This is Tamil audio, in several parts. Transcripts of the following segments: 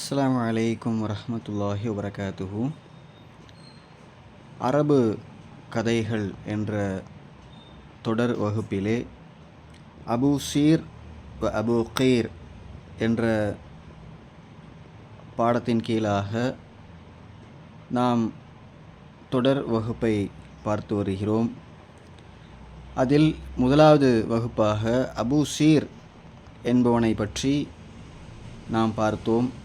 அஸ்ஸலாமு அலைக்கும் வரமத்துல்லாஹி வபரகாத்துஹு. அரபு கதைகள் என்ற தொடர் வகுப்பிலே அபு சீர் வ அபு கீர் என்ற பாடத்தின் கீழாக நாம் தொடர் வகுப்பை பார்த்து வருகிறோம். அதில் முதலாவது வகுப்பாக அபு சீர் என்பவனை பற்றி நாம் பார்த்தோம்.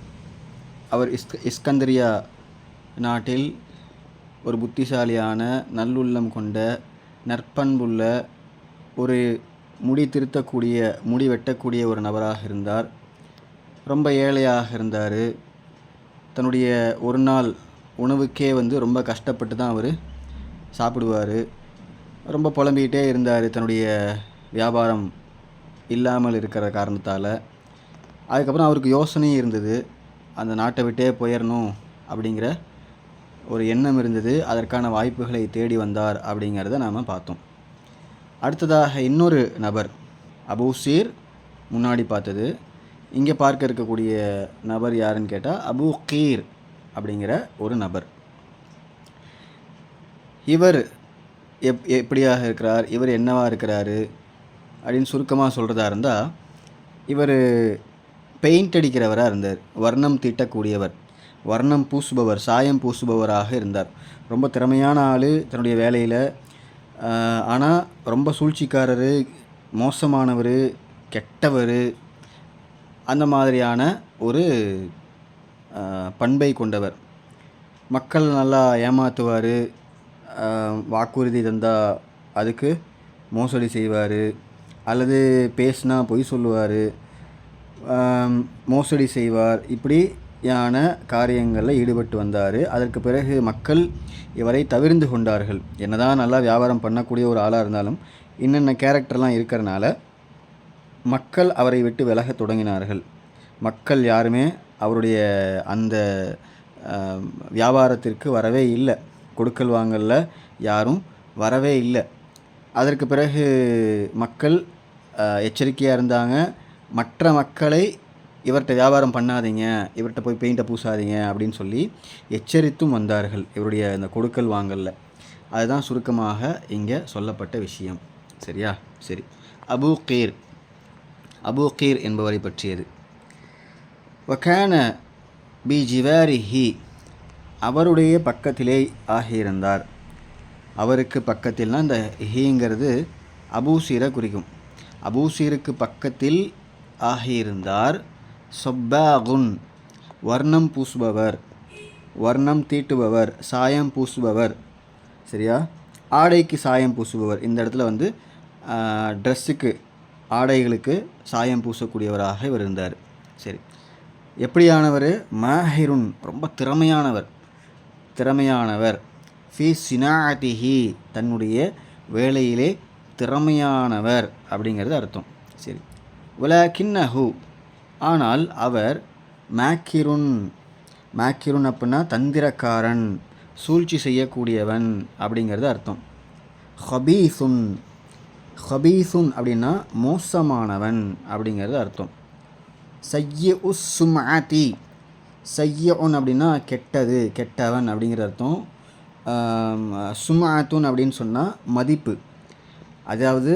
அவர் இஸ்க் இஸ்கந்தரியா நாட்டில் ஒரு புத்திசாலியான நல்லுள்ளம் கொண்ட நற்பண்புள்ள ஒரு முடி திருத்தக்கூடிய முடி வெட்டக்கூடிய ஒரு நபராக இருந்தார். ரொம்ப ஏழையாக இருந்தார். தன்னுடைய ஒரு நாள் உணவுக்கே வந்து ரொம்ப கஷ்டப்பட்டு தான் அவர் சாப்பிடுவார். ரொம்ப புலம்பிக்கிட்டே இருந்தார் தன்னுடைய வியாபாரம் இல்லாமல் இருக்கிற காரணத்தால். அதுக்கப்புறம் அவருக்கு யோசனையும் இருந்தது. அந்த நாட்டை விட்டே போயிடணும் அப்படிங்கிற ஒரு எண்ணம் இருந்தது. அதற்கான வாய்ப்புகளை தேடி வந்தார் அப்படிங்கிறத நாம் பார்த்தோம். அடுத்ததாக இன்னொரு நபர் அபூசீர் முன்னாடி பார்த்தது. இங்கே பார்க்க இருக்கக்கூடிய நபர் யாருன்னு கேட்டால் அபு கீர் அப்படிங்கிற ஒரு நபர். இவர் எப் எப்படியாக இருக்கிறார்? இவர் என்னவாக இருக்கிறாரு? அப்படின்னு சுருக்கமாக சொல்கிறதா இருந்தால் இவர் பெயிண்ட் அடிக்கிறவராக இருந்தார். வர்ணம் தீட்டக்கூடியவர். வர்ணம் பூசுபவர் சாயம் பூசுபவராக இருந்தார். ரொம்ப திறமையான ஆள் தன்னுடைய வேலையில். ஆனால் ரொம்ப சூழ்ச்சிக்காரர் மோசமானவர் கெட்டவர் அந்த மாதிரியான ஒரு பண்பை கொண்டவர். மக்கள் நல்லா ஏமாற்றுவார் வாக்குறுதி தந்தால் அதுக்கு மோசடி செய்வார். அல்லது பேசினா பொய் சொல்லுவார். மோசடி செய்வார். இப்படியான காரியங்களில் ஈடுபட்டு வந்தார். அதற்கு பிறகு மக்கள் இவரை தவிர்ந்து கொண்டார்கள். என்னதான் நல்லா வியாபாரம் பண்ணக்கூடிய ஒரு ஆளாக இருந்தாலும் இன்னென்ன கேரக்டர்லாம் இருக்கிறனால மக்கள் அவரை விட்டு விலகத் தொடங்கினார்கள். மக்கள் யாருமே அவருடைய அந்த வியாபாரத்திற்கு வரவே இல்லை. கொடுக்கல் வாங்கலில் யாரும் வரவே இல்லை. அதற்கு பிறகு மக்கள் எச்சரிக்கையாக இருந்தாங்க. மற்ற மக்களை இவர்கிட்ட வியாபாரம் பண்ணாதீங்க இவர்கிட்ட போய் பெயிண்டை பூசாதீங்க அப்படின்னு சொல்லி எச்சரித்தும் வந்தார்கள் இவருடைய இந்த கொடுக்கல் வாங்கலில். அதுதான் சுருக்கமாக இங்கே சொல்லப்பட்ட விஷயம். சரியா? சரி. அபு கீர். அபு கீர் என்பவரை பற்றியது. வக்கான பி ஜிவாரிஹி அவருடைய பக்கத்திலே ஆகியிருந்தார். அவருக்கு பக்கத்தில்னா இந்த ஹீங்கிறது அபூசீரை குறிக்கும். அபூசீருக்கு பக்கத்தில் ஆகியிருந்தார். சொப்பாகுன் வர்ணம் பூசுபவர் வர்ணம் தீட்டுபவர் சாயம் பூசுபவர் சரியா? ஆடைக்கு சாயம் பூசுபவர். இந்த இடத்துல வந்து ட்ரெஸ்ஸுக்கு ஆடைகளுக்கு சாயம் பூசக்கூடியவராக இவர் இருந்தார். சரி. எப்படியானவர்? மாஹிருன் ரொம்ப திறமையானவர். திறமையானவர். ஃபி சினாதிஹி தன்னுடைய வேலையிலே திறமையானவர் அப்படிங்கிறது அர்த்தம். சரி. உலகின்னஹு ஆனால் அவர் மேக்கிருன். மேக்கிருன் அப்படின்னா தந்திரக்காரன் சூழ்ச்சி செய்யக்கூடியவன் அப்படிங்கிறது அர்த்தம். ஹபீசுன். ஹபீசுன் அப்படின்னா மோசமானவன் அப்படிங்கிறது அர்த்தம். சைய உஸ் சுமாதி சையஉன் அப்படின்னா கெட்டது கெட்டவன் அப்படிங்கிற அர்த்தம். சுமாத்துன் அப்படின்னு சொன்னால் மதிப்பு. அதாவது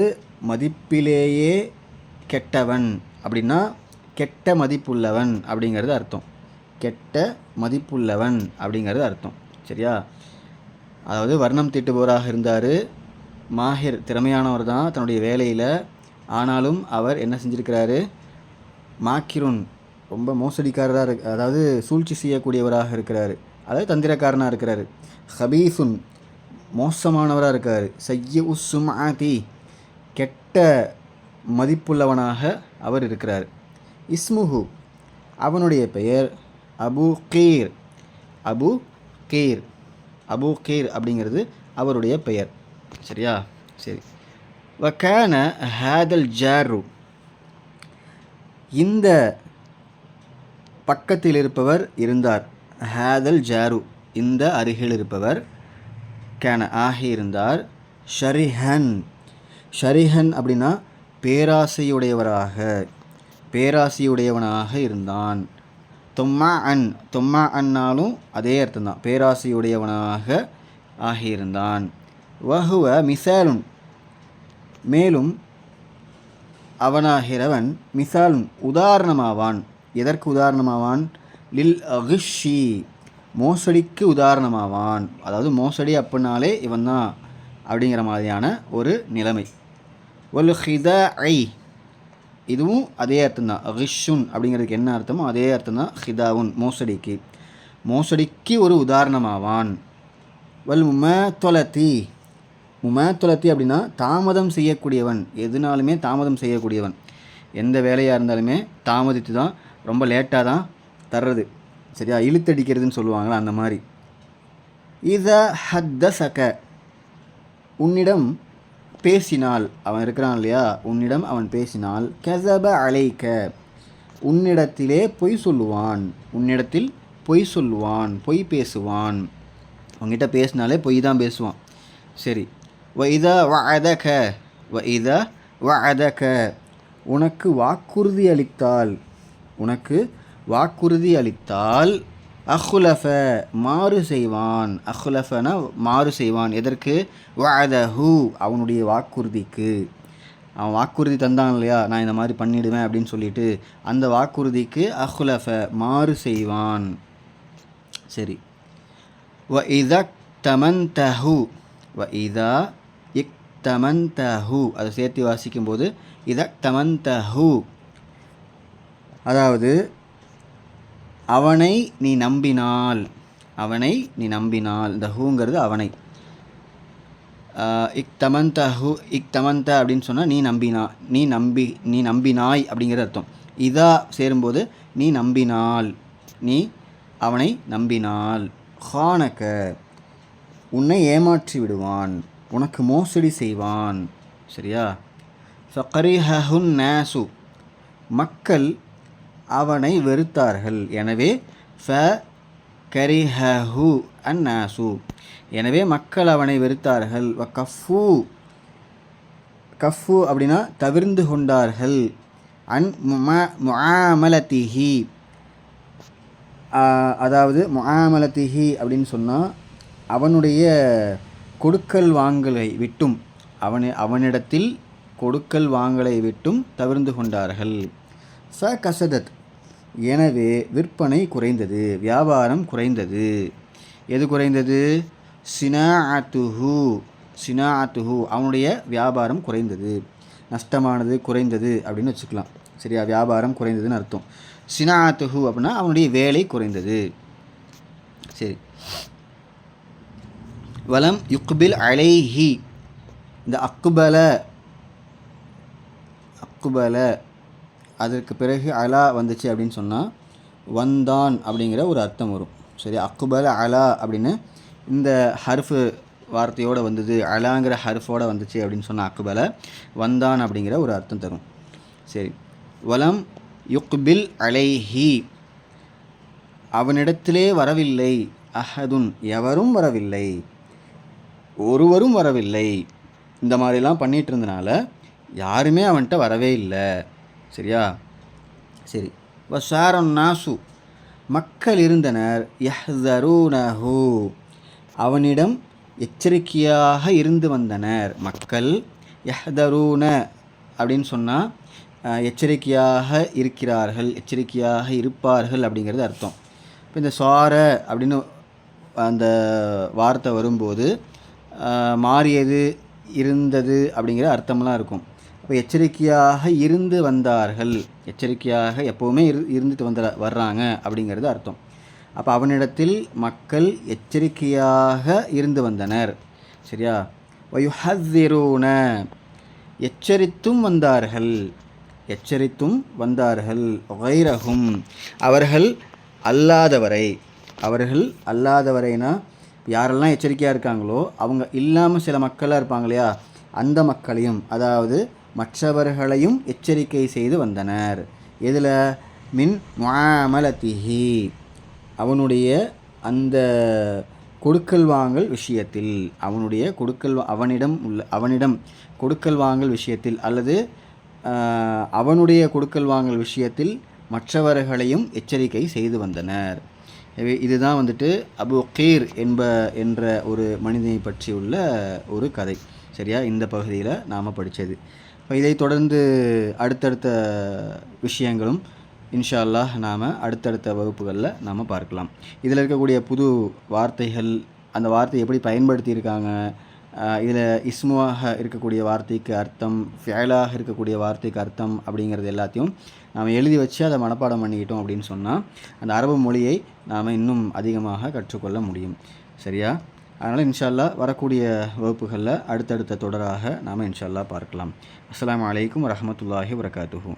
மதிப்பிலேயே கெட்டவன் அப்படின்னா கெட்ட மதிப்புள்ளவன் அப்படிங்கிறது அர்த்தம். கெட்ட மதிப்புள்ளவன் அப்படிங்கிறது அர்த்தம். சரியா? அதாவது வர்ணம் தீட்டுபவராக இருந்தார். மாஹிர் திறமையானவர் தான். தன்னுடைய வேலையில். ஆனாலும் அவர் என்ன செஞ்சுருக்கிறாரு? மாக்கிருன் ரொம்ப மோசடிக்காரராக இரு அதாவது சூழ்ச்சி செய்யக்கூடியவராக இருக்கிறாரு. அதாவது தந்திரக்காரனாக இருக்கிறாரு. ஹபீசுன் மோசமானவராக இருக்கார். செய்ய உஸ்ஸும் கெட்ட மதிப்புள்ளவனாக அவர் இருக்கிறார். இஸ்முஹு அவனுடைய பெயர் அபு கீர். அபு கீர். அபு கீர் அப்படிங்கிறது அவருடைய பெயர். சரியா? சரி. வக்கான ஹேதல் ஜாரு. இந்த பக்கத்தில் இருப்பவர் இருந்தார். ஹேதல் ஜாரு. இந்த அருகில் இருப்பவர் கேன ஆகியிருந்தார் ஷரிஹன். ஷரிஹன் அப்படின்னா பேராசையுடையவராக பேராசையுடையவனாக இருந்தான். தொம்மா அன் தொம்மா அன்னாலும் அதே அர்த்தம் தான் பேராசையுடையவனாக ஆகியிருந்தான். வஹுவ மிசாலுன் மேலும் அவனாகிறவன் மிசாலுன் உதாரணமாவான். எதற்கு உதாரணமாவான்? லில் அகுஷி மோசடிக்கு உதாரணமாவான். அதாவது மோசடி அப்படின்னாலே இவன் தான் அப்படிங்கிற மாதிரியான ஒரு நிலைமை. வல் ஹித ஐ இதுவும் அதே அர்த்தம் தான் ரிஷுன் அப்படிங்கிறதுக்கு என்ன அர்த்தமோ அதே அர்த்தம் தான் ஹிதாவுன் மோசடிக்கு. மோசடிக்கு ஒரு உதாரணமாவான். வல் முமத்தொலத்தி முமத்தொலத்தி அப்படின்னா தாமதம் செய்யக்கூடியவன். எதுனாலுமே தாமதம் செய்யக்கூடியவன். எந்த வேலையாக இருந்தாலுமே தாமதித்து தான் ரொம்ப லேட்டாக தான் தர்றது. சரியா? இழுத்தடிக்கிறதுன்னு சொல்லுவாங்களா அந்த மாதிரி. இத ஹத்த சக உன்னிடம் பேசினால் அவன் இருக்கிறான் இல்லையா? உன்னிடம் அவன் பேசினால் கெசப அலைக்க. உன்னிடத்திலே பொய் சொல்லுவான். உன்னிடத்தில் பொய் சொல்லுவான் பொய் பேசுவான். உங்ககிட்ட பேசினாலே பொய் தான் பேசுவான். சரி. வ இத வ அதக வ இத வ அதக உனக்கு வாக்குறுதி அளித்தால். உனக்கு வாக்குறுதி அளித்தால். அஹுலஃப மாறு செய்வான். அஹுலஃபனா மாறு செய்வான். எதற்கு? ஹூ அவனுடைய வாக்குறுதிக்கு. அவன் வாக்குறுதி தந்தான் இல்லையா? நான் இந்த மாதிரி பண்ணிடுவேன் அப்படின்னு சொல்லிட்டு அந்த வாக்குறுதிக்கு அஹுலஃப மாறு செய்வான். சரி. வ இதா தமந்தஹு வ இதா இக் தமந்தஹு அதை சேர்த்து வாசிக்கும்போது இதக் தமந்தஹு. அதாவது அவனை நீ நம்பினால் அவனை நீ நம்பினால் இந்த ஹூங்கிறது அவனை இக் தமந்த ஹூ இக் தமந்த அப்படின்னு சொன்னால் நீ நம்பினா நீ நம்பி நீ நம்பினாய் அப்படிங்கிற அர்த்தம். இதா சேரும்போது நீ நம்பினால் நீ அவனை நம்பினால். ஹானக்க உன்னை ஏமாற்றி விடுவான் உனக்கு மோசடி செய்வான். சரியா? ஃபக்கரிஹுன் நேசு மக்கள் அவனை வெறுத்தார்கள். எனவே ஃப கரிஹு அந்நாசு எனவே மக்கள் அவனை வெறுத்தார்கள். வ கஃபு கஃபு அப்படின்னா தவிர்ந்து கொண்டார்கள். அன் முஆமலத்திஹி அதாவது முஆமலத்திஹி அப்படின்னு சொன்னால் அவனுடைய கொடுக்கல் வாங்கலை விட்டும் அவனை அவனிடத்தில் கொடுக்கல் வாங்கலை விட்டும் தவிர்ந்து கொண்டார்கள். ஃப கசதத் எனவே விற்பனை குறைந்தது வியாபாரம் குறைந்தது. எது குறைந்தது? சினாஅத்துஹு சினாஅத்துஹு அவனுடைய வியாபாரம் குறைந்தது. நஷ்டமானது குறைந்தது அப்படின்னு வச்சுக்கலாம். சரியா? வியாபாரம் குறைந்ததுன்னு அர்த்தம். சினாத்துஹு அப்படின்னா அவனுடைய வேலை குறைந்தது. சரி. வலம் யுக்பில் அலைஹி. இந்த அக்குபல அக்குபல அதற்கு பிறகு அலா வந்துச்சு அப்படின்னு சொன்னால் வந்தான் அப்படிங்கிற ஒரு அர்த்தம் வரும். சரி அக்குபல அலா அப்படின்னு இந்த ஹர்ஃபு வார்த்தையோடு வந்தது அலாங்கிற ஹர்ஃபோட வந்துச்சு அப்படின்னு சொன்னால் அக்குபல வந்தான் அப்படிங்கிற ஒரு அர்த்தம் தரும். சரி வலம் யுக்பில் அலைஹி அவனிடத்திலே வரவில்லை. அஹதுன் எவரும் வரவில்லை. ஒருவரும் வரவில்லை. இந்த மாதிரிலாம் பண்ணிகிட்டு இருந்தனால யாருமே அவன்கிட்ட வரவே இல்லை. சரியா? சரி. வசாரன் நாசு. மக்கள் இருந்தனர். யஹ்தரூனஹு. அவனிடம் எச்சரிக்கையாக இருந்து வந்தனர் மக்கள். யஹ்தரூன அப்படின்னு சொன்னால் எச்சரிக்கையாக இருக்கிறார்கள் எச்சரிக்கையாக இருப்பார்கள் அப்படிங்கிறது அர்த்தம். இப்போ இந்த சார அப்படின்னு அந்த வார்த்தை வரும்போது மாறியது இருந்தது அப்படிங்கிற அர்த்தம்லாம் இருக்கும். இப்போ எச்சரிக்கையாக இருந்து வந்தார்கள். எச்சரிக்கையாக எப்போவுமே இரு இருந்துட்டு வந்த வர்றாங்க அப்படிங்கிறது அர்த்தம். அப்போ அவனிடத்தில் மக்கள் எச்சரிக்கையாக இருந்து வந்தனர். சரியா? வயுஹிரூன எச்சரித்தும் வந்தார்கள். எச்சரித்தும் வந்தார்கள். வைரகும் அவர்கள் அல்லாதவரை அவர்கள் அல்லாதவரைனா யாரெல்லாம் எச்சரிக்கையாக இருக்காங்களோ அவங்க இல்லாமல் சில மக்களாக இருப்பாங்க இல்லையா? அந்த மக்களையும் அதாவது மற்றவர்களையும் எச்சரிக்கை செய்து வந்தனர். இதில் மின் மாமலத்திஹி அவனுடைய அந்த கொடுக்கல் வாங்கல் விஷயத்தில் அவனுடைய கொடுக்கல் அவனிடம் உள்ள அவனிடம் கொடுக்கல் வாங்கல் விஷயத்தில் அல்லது அவனுடைய கொடுக்கல் வாங்கல் விஷயத்தில் மற்றவர்களையும் எச்சரிக்கை செய்து வந்தனர். இதுதான் வந்துட்டு அபு கீர் என்ப என்ற ஒரு மனிதனை பற்றியுள்ள ஒரு கதை. சரியா? இந்த பகுதியில் நாம் படித்தது இதை தொடர்ந்து அடுத்தடுத்த விஷயங்களும் இன்ஷா அல்லாஹ் நாம் அடுத்தடுத்த வகுப்புகளில் நாம் பார்க்கலாம். இதில் இருக்கக்கூடிய புது வார்த்தைகள் அந்த வார்த்தையை எப்படி பயன்படுத்தியிருக்காங்க இதில் இஸ்முவாக இருக்கக்கூடிய வார்த்தைக்கு அர்த்தம் ஃபேலாக இருக்கக்கூடிய வார்த்தைக்கு அர்த்தம் அப்படிங்கிறது எல்லாத்தையும் நாம் எழுதி வச்சு அதை மனப்பாடம் பண்ணிக்கிட்டோம் அப்படின்னு சொன்னால் அந்த அரபு மொழியை நாம் இன்னும் அதிகமாக கற்றுக்கொள்ள முடியும். சரியா? அதனால் இன்ஷால்லா வரக்கூடிய வகுப்புகளில் அடுத்தடுத்த தொடராக நாம் இன்ஷால்லா பார்க்கலாம். அஸ்லாம் அலைக்கும் வரமத்துல்லாஹி வரகாத்துஹூ